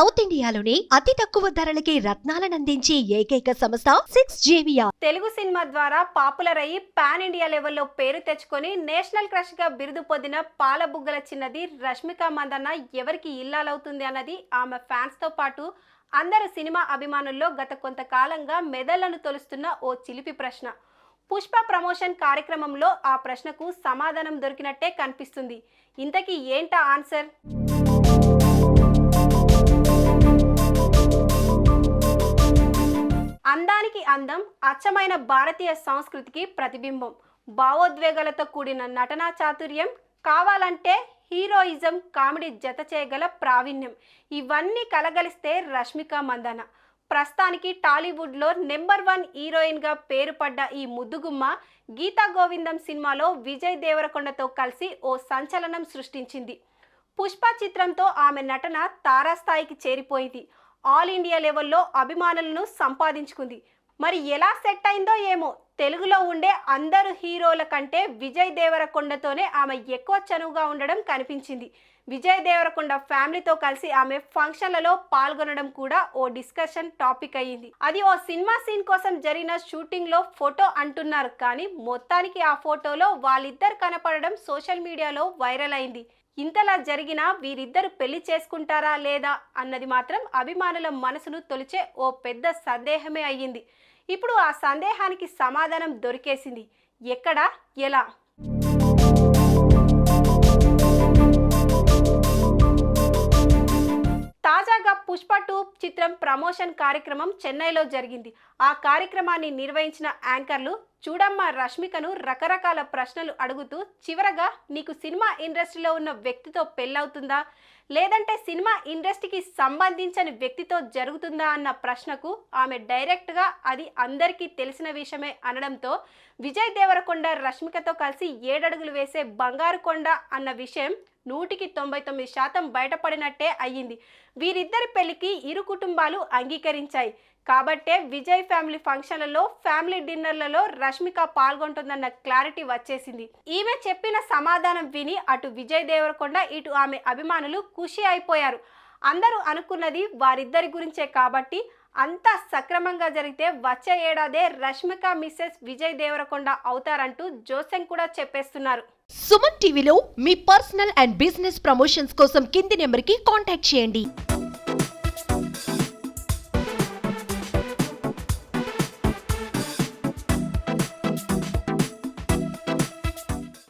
South ఇండియాలోని అతి తక్కువ ధరలకి రత్నాలను అందించి ఏకైక సంస్థ సిక్స్ జేవియా తెలుగు సినిమా ద్వారా పాపులర్ అయ్యి పాన్ ఇండియా లెవెల్లో పేరు తెచ్చుకొని నేషనల్ క్రష్గా బిరుదు పొందిన పాలబుగ్గల చిన్నది రష్మిక మందన్న ఎవరికి ఇల్లాలవుతుంది అన్నది ఆమె ఫ్యాన్స్తో పాటు అందరు సినిమా అభిమానుల్లో గత కొంతకాలంగా మెదళ్ళను తొలుస్తున్న ఓ చిలిపి ప్రశ్న. పుష్ప ప్రమోషన్ కార్యక్రమంలో ఆ ప్రశ్నకు సమాధానం దొరికినట్టే కనిపిస్తుంది. ఇంతకీ ఏంటా ఆన్సర్? అందానికి అందం అచ్చమైన భారతీయ సంస్కృతికి ప్రతిబింబం. భావోద్వేగాలతో కూడిన నటనా చాతుర్యం కావాలంటే హీరోయిజం కామెడీ జత చేయగల ప్రావీణ్యం. ఇవన్నీ కలగలిస్తే రష్మిక మందన. ప్రస్తుతానికి టాలీవుడ్లో నెంబర్ వన్ హీరోయిన్గా పేరుపడ్డ ఈ ముద్దుగుమ్మ గీతా గోవిందం సినిమాలో విజయ్ దేవరకొండతో కలిసి ఓ సంచలనం సృష్టించింది. పుష్ప చిత్రంతో ఆమె నటన తారాస్థాయికి చేరిపోయింది. ఆల్ ఇండియా లెవెల్లో అభిమానులను సంపాదించుకుంది. మరి ఎలా సెట్ అయిందో ఏమో తెలుగులో ఉండే అందరు హీరోల కంటే విజయ్ దేవరకొండతోనే ఆమె ఎక్కువ చనువుగా ఉండడం కనిపించింది. విజయ్ దేవరకొండ ఫ్యామిలీతో కలిసి ఆమె ఫంక్షన్లలో పాల్గొనడం కూడా ఓ డిస్కషన్ టాపిక్ అయ్యింది. అది ఓ సినిమా సీన్ కోసం జరిగిన షూటింగ్లో ఫోటో అంటున్నారు. కానీ మొత్తానికి ఆ ఫోటోలో వాళ్ళిద్దరు కనపడడం సోషల్ మీడియాలో వైరల్ అయింది. ఇంతలా జరిగినా వీరిద్దరు పెళ్ళి చేసుకుంటారా లేదా అన్నది మాత్రం అభిమానుల మనసును తొలిచే ఓ పెద్ద సందేహమే అయ్యింది. ఇప్పుడు ఆ సందేహానికి సమాధానం దొరికేసింది. ఎక్కడ? ఎలా? తాజాగా పుష్ప టూ చిత్రం ప్రమోషన్ కార్యక్రమం చెన్నైలో జరిగింది. ఆ కార్యక్రమాన్ని నిర్వహించిన యాంకర్లు చూడమ్మా రష్మికను రకరకాల ప్రశ్నలు అడుగుతూ చివరగా నీకు సినిమా ఇండస్ట్రీలో ఉన్న వ్యక్తితో పెళ్ళవుతుందా? లేదంటే సినిమా ఇండస్ట్రీకి సంబంధించని వ్యక్తితో జరుగుతుందా అన్న ప్రశ్నకు ఆమె డైరెక్ట్గా అది అందరికీ తెలిసిన విషయమే అనడంతో విజయ్ దేవరకొండ రష్మికతో కలిసి ఏడడుగులు వేసే బంగారు కొండ అన్న విషయం నూటికి తొంభై తొమ్మిది శాతం బయటపడినట్టే అయ్యింది. వీరిద్దరి పెళ్ళికి ఇరు కుటుంబాలు అంగీకరించాయి. కాబట్టే విజయ్ ఫ్యామిలీ ఫంక్షన్లలో ఫ్యామిలీ డిన్నర్లలో రష్మిక పాల్గొంటుందన్న క్లారిటీ వచ్చేసింది. ఈమె చెప్పిన సమాధానం విని అటు విజయ్ దేవరకొండ ఇటు ఆమె అభిమానులు ఖుషి అయిపోయారు. అందరూ అనుకున్నది వారిద్దరి గురించే కాబట్టి అంతా సక్రమంగా జరిగితే వచ్చే ఏడాదే రష్మిక మిస్సెస్ విజయ్ దేవరకొండ అవుతారంటూ జోసెన్ కూడా చెప్పేస్తున్నారు. సుమన్ టీవీలో మీ పర్సనల్ అండ్ బిజినెస్ ప్రమోషన్స్ కోసం కింది నెంబర్కి కాంటాక్ట్ చేయండి.